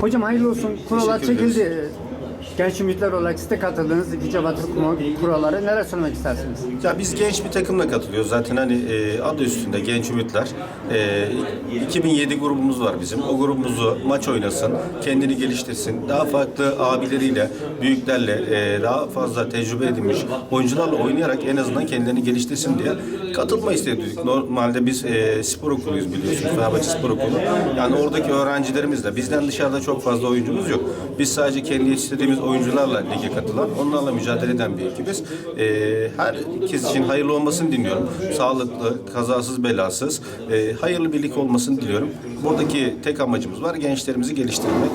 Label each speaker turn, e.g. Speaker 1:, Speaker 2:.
Speaker 1: Hocam hayırlı olsun. Kurallar çekildi. Genç ümitler olarak siz de katıldınız. İkinci Batı kuralları. Neler söylemek istersiniz?
Speaker 2: Ya biz genç bir takımla katılıyoruz. Zaten hani e, adı üstünde genç ümitler. E, 2007 grubumuz var bizim. O grubumuzu maç oynasın, kendini geliştirsin. Daha farklı abileriyle, büyüklerle, e, daha fazla tecrübe edinmiş oyuncularla oynayarak en azından kendilerini geliştirsin diye katılma istedik. Normalde biz e, spor okuluyuz biliyorsunuz. Fenerbahçe Spor Okulu. Yani oradaki öğrencilerimiz de bizden dışarıda çok fazla oyuncumuz yok. Biz sadece kendi yetiştirdiğimiz oyuncularla lige katılan, onlarla mücadele eden bir ekibiz. Ee, herkes için hayırlı olmasını diliyorum. Sağlıklı, kazasız, belasız, e, hayırlı bir lig olmasını diliyorum. Buradaki tek amacımız var, gençlerimizi geliştirmek.